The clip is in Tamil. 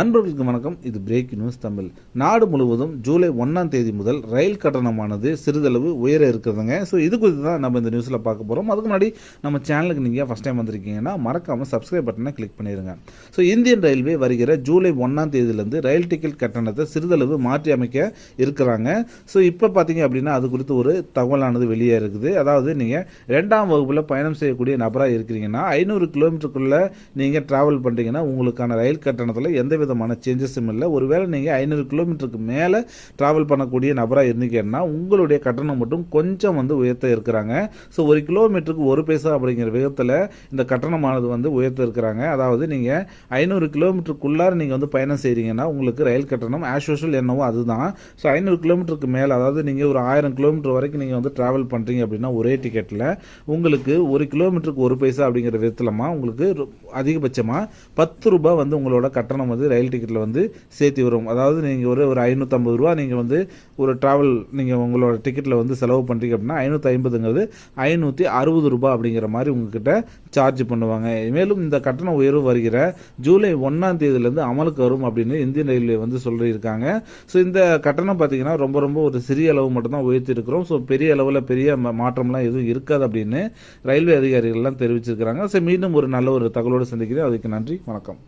நண்பர்களுக்கு வணக்கம். இது பிரேக் நியூஸ் தமிழ். நாடு முழுவதும் ஜூலை ஒன்றாம் தேதி முதல் ரயில் கட்டணமானது சிறிதளவு உயர இருக்கிறதுங்க. ஸோ இது குறித்து தான் நம்ம இந்த நியூஸில் பார்க்க போகிறோம் அதுக்கு முன்னாடி நம்ம சேனலுக்கு நீங்கள் ஃபஸ்ட் டைம் வந்திருக்கீங்கன்னா மறக்காமல் சப்ஸ்கிரைப் பட்டனை கிளிக் பண்ணிடுங்க ஸோ இந்தியன் ரயில்வே வருகிற ஜூலை ஒன்றாம் தேதியிலேருந்து ரயில் டிக்கெட் கட்டணத்தை சிறிதளவு மாற்றி அமைக்க இருக்கிறாங்க. ஸோ இப்போ பார்த்தீங்க அப்படின்னா அது குறித்து ஒரு தகவலானது வெளியே இருக்குது. அதாவது நீங்கள் ரெண்டாம் வகுப்பில் பயணம் செய்யக்கூடிய நபராக இருக்கிறீங்கன்னா ஐநூறு கிலோமீட்டருக்குள்ளே நீங்கள் ட்ராவல் பண்ணுறீங்கன்னா உங்களுக்கான ரயில் கட்டணத்தில் எந்த விதமான சேஞ்சஸும் இல்லை. ஒருவேளை நீங்கள் ஐநூறு கிலோமீட்டருக்கு மேலே ட்ராவல் பண்ணக்கூடிய நபராக இருந்தீங்கன்னா உங்களுடைய கட்டணம் மட்டும் கொஞ்சம் வந்து உயர்த்த இருக்கிறாங்க. ஸோ ஒரு கிலோமீட்டருக்கு ஒரு பைசா அப்படிங்கிற விதத்தில் இந்த கட்டணமானது வந்து உயர்த்த இருக்கிறாங்க. அதாவது நீங்கள் ஐநூறு கிலோமீட்டருக்குள்ளார நீங்கள் வந்து பயணம் செய்கிறீங்கன்னா உங்களுக்கு ரயில் கட்டணம் ஆஸ் யூஷுவல் என்னவோ அதுதான். ஸோ ஐநூறு கிலோமீட்டருக்கு மேலே அதாவது நீங்கள் ஒரு ஆயிரம் கிலோமீட்டர் வரைக்கும் நீங்கள் வந்து ட்ராவல் பண்ணுறீங்க அப்படின்னா ஒரே டிக்கெட்டில் உங்களுக்கு ஒரு கிலோமீட்டருக்கு ஒரு பைசா அப்படிங்கிற விதத்திலமா உங்களுக்கு அதிகபட்சமாக பத்து ரூபாய் வந்து உங்களோட கட்டணம் வந்து ரயில் டிக்கெட்டில் வந்து சேர்த்து வரும் அதாவது நீங்கள் ஒரு ஒரு ஐநூற்றம்பது ரூபா நீங்கள் வந்து ஒரு ட்ராவல் நீங்கள் உங்களோட டிக்கெட்டில் வந்து செலவு பண்ணுறீங்க அப்படின்னா ஐநூற்றி ஐம்பதுங்கிறது ஐநூற்றி அறுபது ரூபா அப்படிங்கிற மாதிரி உங்ககிட்ட சார்ஜ் பண்ணுவாங்க. மேலும் இந்த கட்டண உயர்வு வருகிற ஜூலை ஒன்றாம் தேதியிலேருந்து அமலுக்கு வரும் அப்படின்னு இந்தியன் ரயில்வே வந்து சொல்லியிருக்காங்க. ஸோ இந்த கட்டணம் பார்த்தீங்கன்னா ரொம்ப ரொம்ப ஒரு சிறிய அளவு மட்டும்தான் உயர்த்திருக்கிறோம் ஸோ பெரிய அளவில் பெரிய மாற்றம்லாம் எதுவும் இருக்காது அப்படின்னு ரயில்வே அதிகாரிகள்லாம் தெரிவிச்சிருக்கிறாங்க. ஸோ மீண்டும் ஒரு நல்ல ஒரு தகவலோடு சந்திக்கிறேன். அதுக்கு நன்றி வணக்கம்.